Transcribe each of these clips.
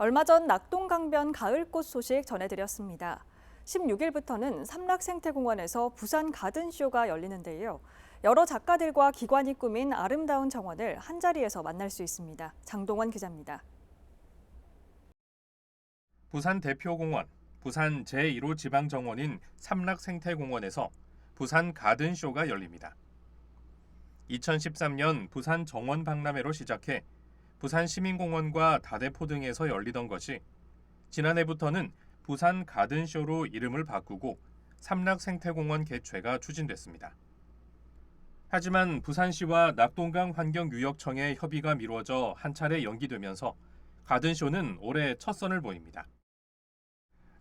얼마 전 낙동강변 가을꽃 소식 전해드렸습니다. 16일부터는 삼락생태공원에서 부산 가든쇼가 열리는데요. 여러 작가들과 기관이 꾸민 아름다운 정원을 한자리에서 만날 수 있습니다. 장동원 기자입니다. 부산 대표공원, 부산 제1호 지방정원인 삼락생태공원에서 부산 가든쇼가 열립니다. 2013년 부산 정원 박람회로 시작해 부산 시민공원과 다대포 등에서 열리던 것이 지난해부터는 부산 가든쇼로 이름을 바꾸고 삼락생태공원 개최가 추진됐습니다. 하지만 부산시와 낙동강 환경유역청의 협의가 미뤄져 한 차례 연기되면서 가든쇼는 올해 첫 선을 보입니다.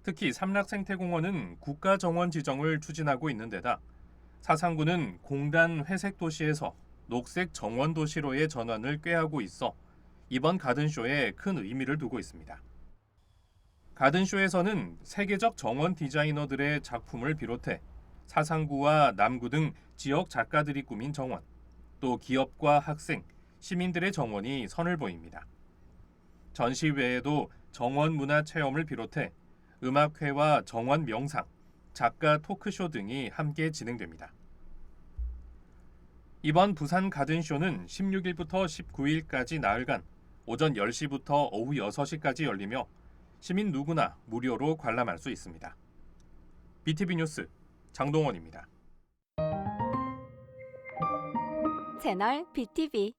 특히 삼락생태공원은 국가정원 지정을 추진하고 있는 데다 사상구는 공단 회색도시에서 녹색 정원도시로의 전환을 꾀하고 있어 이번 가든쇼에 큰 의미를 두고 있습니다. 가든쇼에서는 세계적 정원 디자이너들의 작품을 비롯해 사상구와 남구 등 지역 작가들이 꾸민 정원, 또 기업과 학생, 시민들의 정원이 선을 보입니다. 전시 외에도 정원 문화 체험을 비롯해 음악회와 정원 명상, 작가 토크쇼 등이 함께 진행됩니다. 이번 부산 가든쇼는 16일부터 19일까지 나흘간 오전 10시부터 오후 6시까지 열리며 시민 누구나 무료로 관람할 수 있습니다. BTV 뉴스 장동원입니다. 채널 BTV